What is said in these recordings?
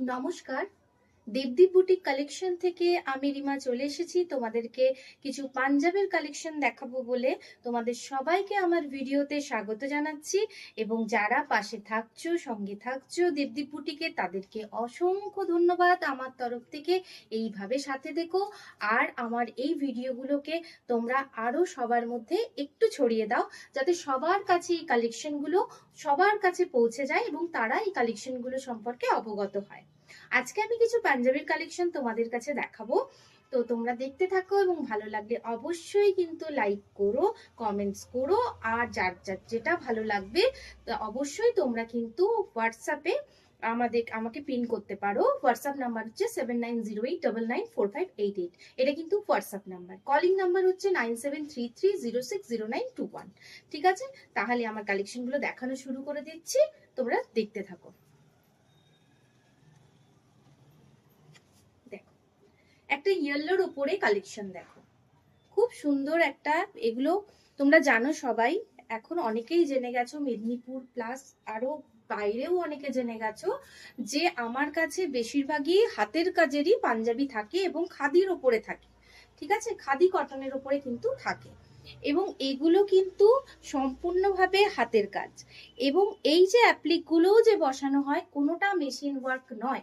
নমস্কার। Debdeep boutique collection থেকে আমি রিমা চলে এসেছি। তোমাদেরকে কিছু পাঞ্জাবের কালেকশন দেখাবো বলে তোমাদের সবাইকে আমার ভিডিওতে স্বাগত জানাচ্ছি এবং যারা পাশে থাকছো, সঙ্গে থাকছো দেবদীপ বুটিকে, তাদেরকে অসংখ্য ধন্যবাদ আমার তরফ থেকে। এইভাবে সাথে দেখো আর আমার এই ভিডিওগুলোকে তোমরা আরও সবার মধ্যে একটু ছড়িয়ে দাও যাতে সবার কাছে এই কালেকশনগুলো সবার কাছে পৌঁছে যায় এবং তারা এই কালেকশনগুলো সম্পর্কে অবগত হয়। আজকে আমি কিছু পাঞ্জাবির কালেকশন তোমাদের কাছে দেখাবো। তো তোমরা দেখতে থাকো এবং ভালো লাগলে অবশ্যই কিন্তু লাইক করো কমেন্টস করো, আর যার যার যেটা ভালো লাগবে অবশ্যই তোমরা কিন্তু হোয়াটসঅ্যাপে আমাদের, আমাকে পিন করতে পারো। হোয়াটসঅ্যাপ নাম্বার হচ্ছে seven nine zero eight double nine four five eight eight এটা কিন্তু হোয়াটসঅ্যাপ নাম্বার কলিং নাম্বার হচ্ছে nine seven three three zero six zero nine two one ঠিক আছে? তাহলে আমার কালেকশনগুলো দেখানো শুরু করে দিচ্ছি। তোমরা দেখতে থাকো দেখো একটা ইয়েলোর উপরে কালেকশন দেখো। খুব সুন্দর একটা, এগুলো তোমরা জানো সবাই, এখন অনেকেই জেনে গেছো, মেদিনীপুর প্লাস আরও বাইরেও অনেকে জেনে গেছো যে আমার কাছে বেশিরভাগই হাতের কাজেরই পাঞ্জাবি থাকে এবং খাদির ওপরে থাকে। ঠিক আছে? খাদি কটনের ওপরে কিন্তু থাকে। এবং এগুলো কিন্তু সম্পূর্ণভাবে হাতের কাজ। এবং এই যে অ্যাপ্লিকগুলোও যে বসানো হয়, কোনোটা মেশিন ওয়ার্ক নয়।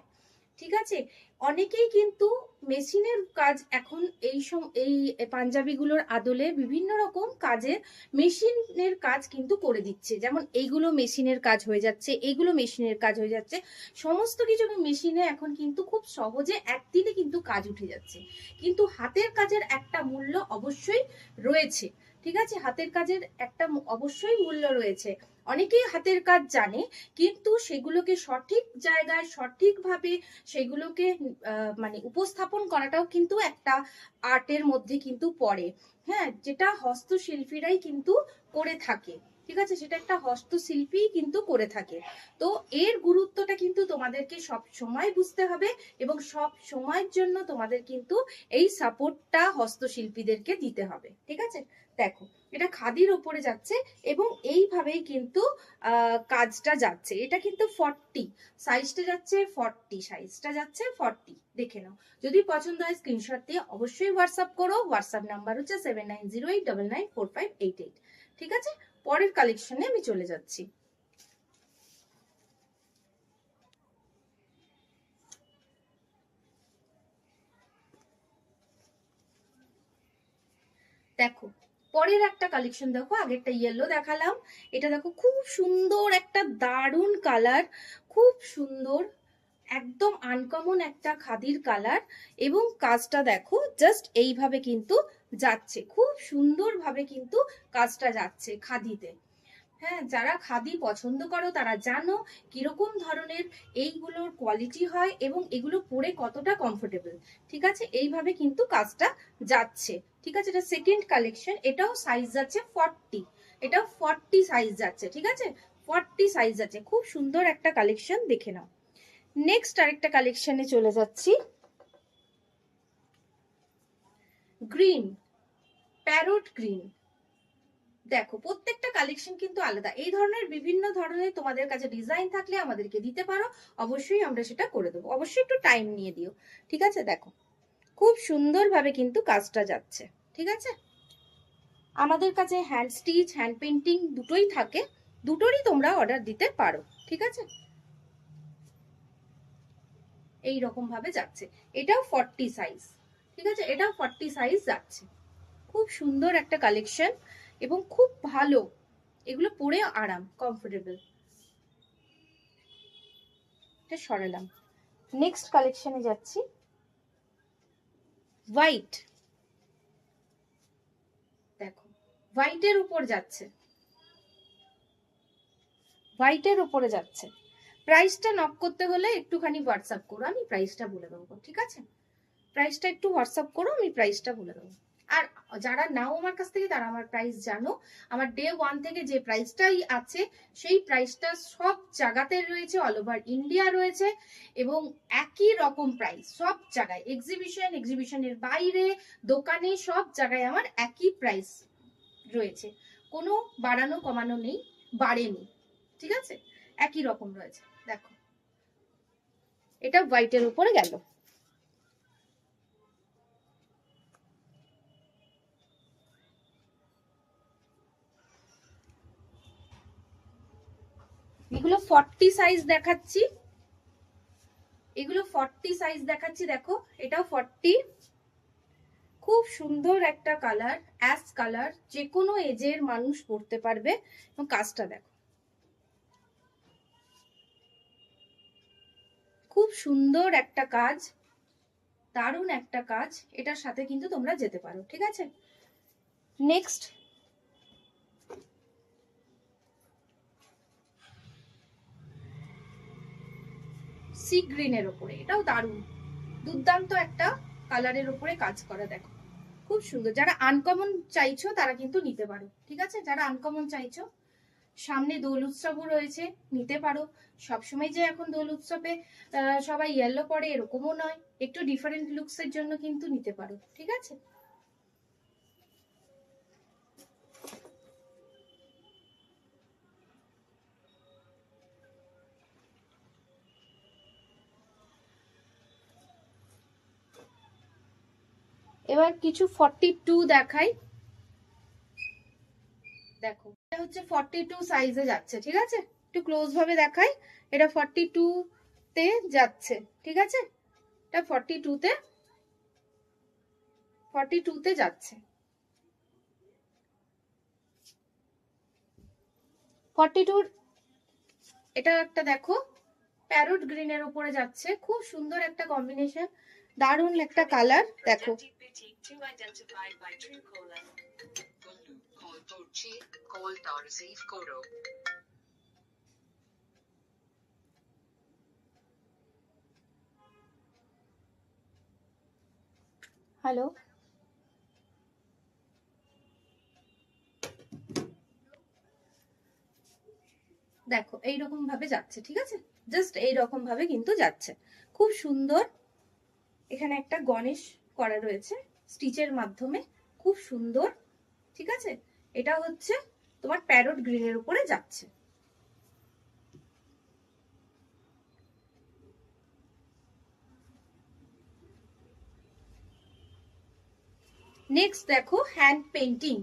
ঠিক আছে? অনেকেই কিন্তু মেশিনের কাজ এখন এই সম, এই পাঞ্জাবিগুলোর আদলে বিভিন্ন রকম কাজে মেশিনের কাজ কিন্তু করে দিচ্ছে। যেমন এইগুলো মেশিনের কাজ হয়ে যাচ্ছে, এইগুলো মেশিনের কাজ হয়ে যাচ্ছে। সমস্ত কিছু মেশিনে এখন কিন্তু খুব সহজে একদিনে কিন্তু কাজ উঠে যাচ্ছে। কিন্তু হাতের কাজের একটা মূল্য অবশ্যই রয়েছে। ঠিক আছে? হাতের কাজের একটা অবশ্যই মূল্য রয়েছে। অনেকেই হাতের কাজ জানে, কিন্তু সেগুলোকে সঠিক জায়গায় সঠিকভাবে সেগুলোকে মানে উপস্থাপন করাটাও কিন্তু একটা আর্টের মধ্যে কিন্তু পড়ে। হ্যাঁ যেটা হস্তশিল্পীরাই কিন্তু করে থাকে। ঠিক আছে? সেটা একটা হস্তশিল্পী কিন্তু করে থাকে। তো এর গুরুত্বটা কিন্তু তোমাদেরকে সব সময় বুঝতে হবে এবং সব সময়ের জন্য তোমাদের কিন্তু এই সাপোর্টটা হস্তশিল্পীদেরকে দিতে হবে। ঠিক আছে? দেখো, এটা খাদির ওপরে যাচ্ছে এবং এইভাবেই কিন্তু কাজটা যাচ্ছে। এটা কিন্তু ফর্টি। সাইজটা যাচ্ছে ফর্টি। সাইজটা যাচ্ছে ফর্টি। দেখে নাও। যদি পছন্দ হয়, স্ক্রিনশট দিয়ে অবশ্যই হোয়াটসঅ্যাপ করো। হোয়াটসঅ্যাপ নাম্বার হচ্ছে seven nine zero eight double nine four five eight eight. ঠিক আছে? পরের কালেকশনে আমি চলে যাচ্ছি। দেখো, পরের একটা কালেকশন দেখো, আগেরটা ইয়েলো দেখালাম। এটা দেখো, খুব সুন্দর একটা দারুণ কালার খুব সুন্দর, একদম আনকমন একটা খাদির কালার এবং কাজটা দেখো জাস্ট এইভাবে কিন্তু যাচ্ছে। খুব সুন্দরভাবে কিন্তু কাজটা যাচ্ছে খাদিতে। হ্যাঁ যারা খাদি পছন্দ করো, তারা জানো কীরকম ধরনের এইগুলোর কোয়ালিটি হয় এবং এগুলো পরে কতটা কমফোর্টেবল ঠিক আছে? এইভাবে কিন্তু কাজটা যাচ্ছে। ঠিক আছে? এটা সেকেন্ড কালেকশন এটাও সাইজ যাচ্ছে ফর্টি এটাও ফর্টি সাইজ যাচ্ছে। ঠিক আছে? ফর্টি সাইজ যাচ্ছে। খুব সুন্দর একটা কালেকশন দেখে নাও। নেক্সট আরেকটা কালেকশনে চলে যাচ্ছি। গ্রিন প্যারোট গ্রিন দেখো, প্রত্যেকটা কালেকশন কিন্তু আলাদা। এই ধরনের বিভিন্ন ধরনের তোমাদের কাছে ডিজাইন থাকলে আমাদেরকে দিতে পারো। অবশ্যই আমরা সেটা করে দেবো। অবশ্যই একটু টাইম নিয়ে দিও। ঠিক আছে? দেখো, খুব সুন্দরভাবে কিন্তু কাজটা যাচ্ছে। ঠিক আছে? আমাদের কাছে হ্যান্ড স্টিচ হ্যান্ড পেন্টিং দুটোই থাকে। দুটোরই তোমরা অর্ডার দিতে পারো। ঠিক আছে? এই রকম ভাবে যাচ্ছে। এটাও ফর্টি সাইজ ঠিক আছে? এটাও ফর্টি সাইজ যাচ্ছে। খুব সুন্দর একটা কালেকশন এবং খুব ভালো। এগুলো পরে আরাম কমফোর্টেবল এটা সরালাম। নেক্সট কালেকশনে যাচ্ছি। হোয়াইট দেখো হোয়াইটের উপর যাচ্ছে। হোয়াইটের উপরে যাচ্ছে। প্রাইসটা নক করতে হলে একটুখানি হোয়াটসঅ্যাপ করো, আমি প্রাইসটা বলে দেবো, ঠিক আছে? প্রাইসটা একটু হোয়াটসঅ্যাপ করো, আমি প্রাইসটা বলে দেবো। আর যারা নাও আমার কাছ থেকে, তারা আমার প্রাইস জানো। আমার ডে ওয়ান থেকে যে প্রাইসটাই আছে, সেই প্রাইসটা সব জায়গাতে রয়েছে অল ওভার ইন্ডিয়া রয়েছে, এবং একই রকম প্রাইস সব জায়গায় এক্সিবিশন এক্সিবিশনের বাইরে, দোকানে, সব জায়গায় আমার একই প্রাইস রয়েছে। কোনো বাড়ানো, কমানো নেই, বাড়েনি, ঠিক আছে? একই রকম রয়েছে, দেখো। এটা হোয়াইটের উপরে গেল। এগুলো ফর্টি সাইজ দেখাচ্ছি। এগুলো ফর্টি সাইজ দেখাচ্ছি, দেখো, এটাও ফর্টি খুব সুন্দর একটা কালার অ্যাশ কালার যে কোনো এজের মানুষ পরতে পারবে। এবং কাজটা দেখো। খুব সুন্দর একটা কাজ, দারুণ একটা কাজ। এটার সাথে কিন্তু তোমরা যেতে পারো, ঠিক আছে? নেক্সট সি গ্রিনের ওপরে। এটাও দারুণ। দুর্দান্ত একটা কালারের ওপরে কাজ করা, দেখো। খুব সুন্দর। যারা আনকমন চাইছো, তারা কিন্তু নিতে পারো। ঠিক আছে? যারা আনকমন চাইছো, সামনে দোল উৎসবও রয়েছে, নিতে পারো। সবসময় যে এখন দোল উৎসবে সবাই ইয়েলো পরে, এরকমও নয়। একটু ডিফারেন্ট লুকস এর জন্য কিন্তু নিতে পারো। ঠিক আছে? এবার কিছু ফর্টি টু দেখাই। দেখো, এটা হচ্ছে ফর্টি টু সাইজে যাচ্ছে, ঠিক আছে? একটু ক্লোজ ভাবে দেখাই। এটা ফর্টি টু তে যাচ্ছে, ঠিক আছে? এটা ফর্টি টু তে ফর্টি টু তে যাচ্ছে। ফর্টি টু এটা একটা দেখো প্যারোট গ্রিনের উপরে যাচ্ছে। খুব সুন্দর একটা কম্বিনেশন দারুণ একটা কালার দেখো। হ্যালো দেখো, এইরকম ভাবে যাচ্ছে, ঠিক আছে? জাস্ট এইরকম ভাবে কিন্তু যাচ্ছে। খুব সুন্দর এখানে একটা গণেশ করা রয়েছে স্টিচের মাধ্যমে, খুব সুন্দর, ঠিক আছে? এটা হচ্ছে তোমার প্যারট গ্রিনের উপরে যাচ্ছে। নেক্সট দেখো হ্যান্ড পেন্টিং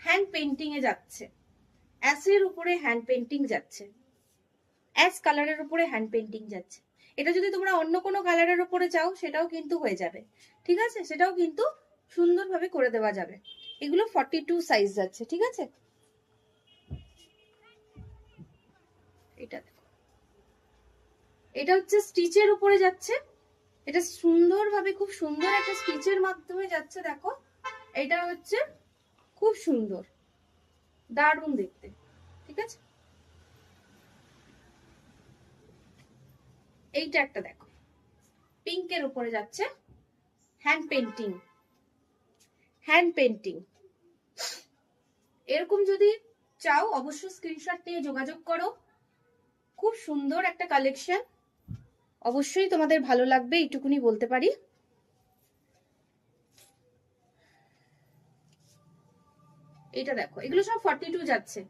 হ্যান্ড পেন্টিং এ যাচ্ছে। অ্যাসের উপরে হ্যান্ড পেন্টিং যাচ্ছে। অ্যাস কালারের উপরে হ্যান্ড পেন্টিং যাচ্ছে। এটা যদি তোমরা অন্য কোনো কালারের উপরে চাও, সেটাও কিন্তু হয়ে যাবে। ঠিক আছে? সেটাও কিন্তু সুন্দরভাবে করে দেওয়া যাবে। এগুলো ফর্টি টু সাইজ যাচ্ছে, ঠিক আছে? এটা এটা হচ্ছে স্টিচের উপরে যাচ্ছে। এটা সুন্দরভাবে, খুব সুন্দর একটা স্টিচের মাধ্যমে যাচ্ছে, দেখো। এটা হচ্ছে খুব সুন্দর। দারুণ দেখতে ঠিক আছে এইটা একটা দেখো। পিঙ্কের উপরে যাচ্ছে হ্যান্ড পেন্টিং হ্যান্ড পেন্টিং এরকম যদি চাও, অবশ্যই স্ক্রিনশট নিয়ে যোগাযোগ করো। খুব সুন্দর একটা কালেকশন অবশ্যই তোমাদের ভালো লাগবে, এইটুকুনি বলতে পারি। এটা দেখো, এগুলো সব ফর্টি টু যাচ্ছে।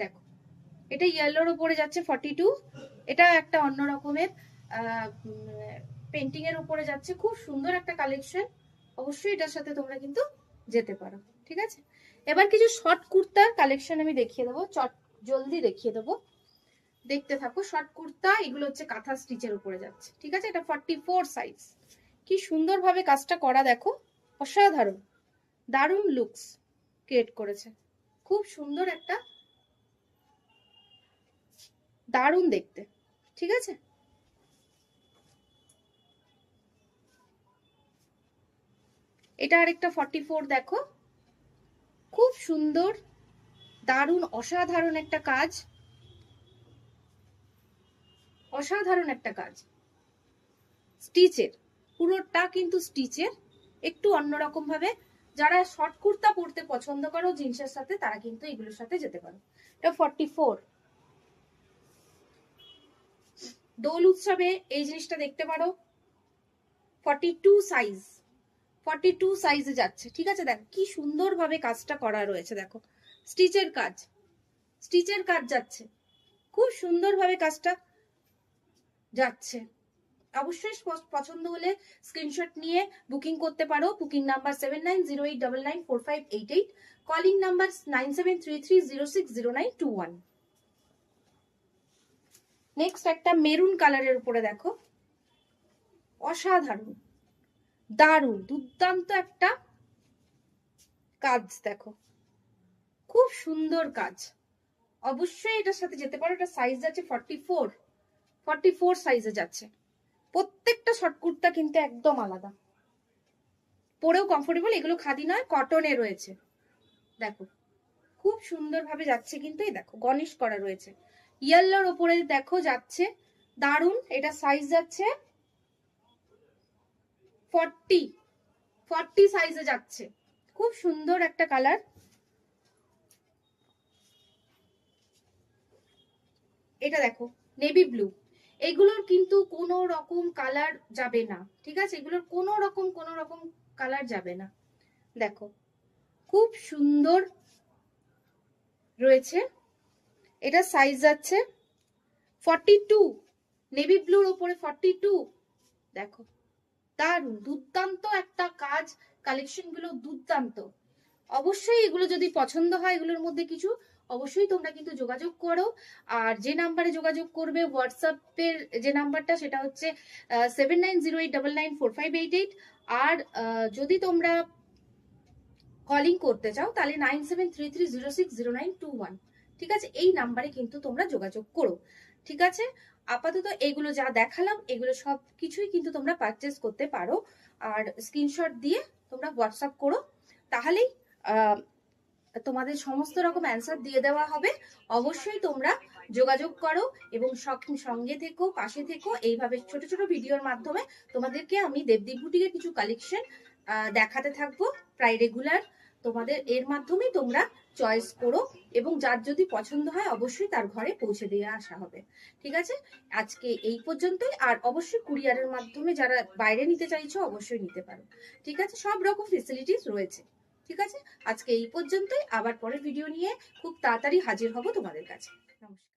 দেখো, এটা ইয়েলোর উপরে যাচ্ছে ফর্টি টু এটা একটা অন্য রকমের পেন্টিং এর উপরে যাচ্ছে। খুব সুন্দর একটা কালেকশন অবশ্যই এটার সাথে তোমরা কিন্তু যেতে পারো, ঠিক আছে? এবার কিছু শর্ট কুর্তার কালেকশন আমি দেখিয়ে দেবো। চট, জলদি দেখিয়ে দেবো। দেখতে থাকো শর্ট কুর্তা, এগুলো হচ্ছে কাঁথা স্টিচের উপরে যাচ্ছে, ঠিক আছে? এটা ফর্টি ফোর সাইজ কি সুন্দরভাবে কাজটা করা দেখো। অসাধারণ। দারুণ লুকস ক্রিয়েট করেছে। খুব সুন্দর একটা, দারুণ দেখতে। ঠিক আছে? এটা আরেকটা ফর্টি ফোর দেখো। খুব সুন্দর, দারুণ, অসাধারণ একটা কাজ। অসাধারণ একটা কাজ। স্টিচের, পুরোটা কিন্তু স্টিচের। একটু অন্যরকম ভাবে, যারা শর্ট কুর্তা পরতে পছন্দ করো জিন্সের সাথে, তারা কিন্তু এগুলোর সাথে যেতে পারো। এটা ফর্টি ফোর দোল উৎসবে এই জিনিসটা দেখতে পারো। Forty two size forty two সাইজে যাচ্ছে, ঠিক আছে? দেখো, কি সুন্দরভাবে কাজটা করা রয়েছে, দেখো। স্টিচের কাজ স্টিচের কাজ যাচ্ছে। খুব সুন্দরভাবে কাজটা যাচ্ছে। অবশ্যই পছন্দ হলে স্ক্রিনশট নিয়ে বুকিং করতে পারো। Booking number seven nine zero eight double nine four five eight eight calling number nine seven three three zero six zero nine two one next একটা মেরুন কালারের উপরে দেখো। অসাধারণ। দারুণ, দুর্দান্ত একটা কাজ দেখো। খুব সুন্দর কাজ। অবশ্যই এটার সাথে যেতে পারো, এটা সাইজ আছে ফর্টি ফোর ফর্টি ফোর সাইজে যাচ্ছে। প্রত্যেকটা শর্ট কুর্তা কিন্তু একদম আলাদা। পরেও কমফোর্টেবল এগুলো খাদি নয় কটনে রয়েছে। দেখো, খুব সুন্দরভাবে যাচ্ছে কিন্তু এই দেখো, গণেশ করা রয়েছে। ইয়েলোর ওপরে দেখো যাচ্ছে। দারুণ এটা সাইজ যাচ্ছে। ফর্টি ফর্টি সাইজে যাচ্ছে। খুব সুন্দর একটা কালার এটা দেখো নেভি ব্লু এগুলোর কিন্তু কোনো রকম কালার যাবে না, ঠিক আছে? এগুলোর কোনো রকম কোনো রকম কালার যাবে না। দেখো, খুব সুন্দর রয়েছে। এটা সাইজ যাচ্ছে ফর্টি টু নেভি ব্লুর ওপরে ফর্টি টু দেখো, দারুণ, দুর্দান্ত একটা কাজ কালেকশনগুলো দুর্দান্ত। অবশ্যই এগুলো যদি পছন্দ হয় এগুলোর মধ্যে কিছু, অবশ্যই তোমরা কিন্তু যোগাযোগ করো। আর যে নাম্বারে যোগাযোগ করবে হোয়াটসঅ্যাপের যে নাম্বারটা সেটা হচ্ছে seven nine zero eight double nine four five eight eight আর যদি তোমরা কলিং করতে চাও, তাহলে nine seven three three zero six zero nine two one ঠিক আছে? এই নাম্বারে কিন্তু তোমরা যোগাযোগ করো। ঠিক আছে? আপাতত এগুলো যা দেখালাম, এগুলো সব কিছুই কিন্তু তোমরা পারচেস করতে পারো। আর স্ক্রিনশট দিয়ে তোমরা হোয়াটসঅ্যাপ করো। তাহলেই তোমাদের সমস্ত রকম অ্যান্সার দিয়ে দেওয়া হবে। অবশ্যই তোমরা যোগাযোগ করো এবং সঙ্গে থেকো, পাশে থেকো। এইভাবে ছোট ছোট ভিডিওর মাধ্যমে তোমাদেরকে আমি দেবদীপ বুটিকের কিছু কালেকশন দেখাতে থাকব প্রায় রেগুলার তোমাদের এর মাধ্যমেই তোমরা চয়েস করো এবং যার যদি পছন্দ হয় অবশ্যই তার ঘরে পৌঁছে দিয়ে আসা হবে। ঠিক আছে? আজকে এই পর্যন্তই। আর অবশ্যই কুরিয়ারের মাধ্যমে যারা বাইরে নিতে চাইছো অবশ্যই নিতে পারো। ঠিক আছে? সব রকম ফেসিলিটিস রয়েছে। ঠিক আছে? আজকে এই পর্যন্তই। আবার পরের ভিডিও নিয়ে খুব তাড়াতাড়ি হাজির হব তোমাদের কাছে। নমস্কার।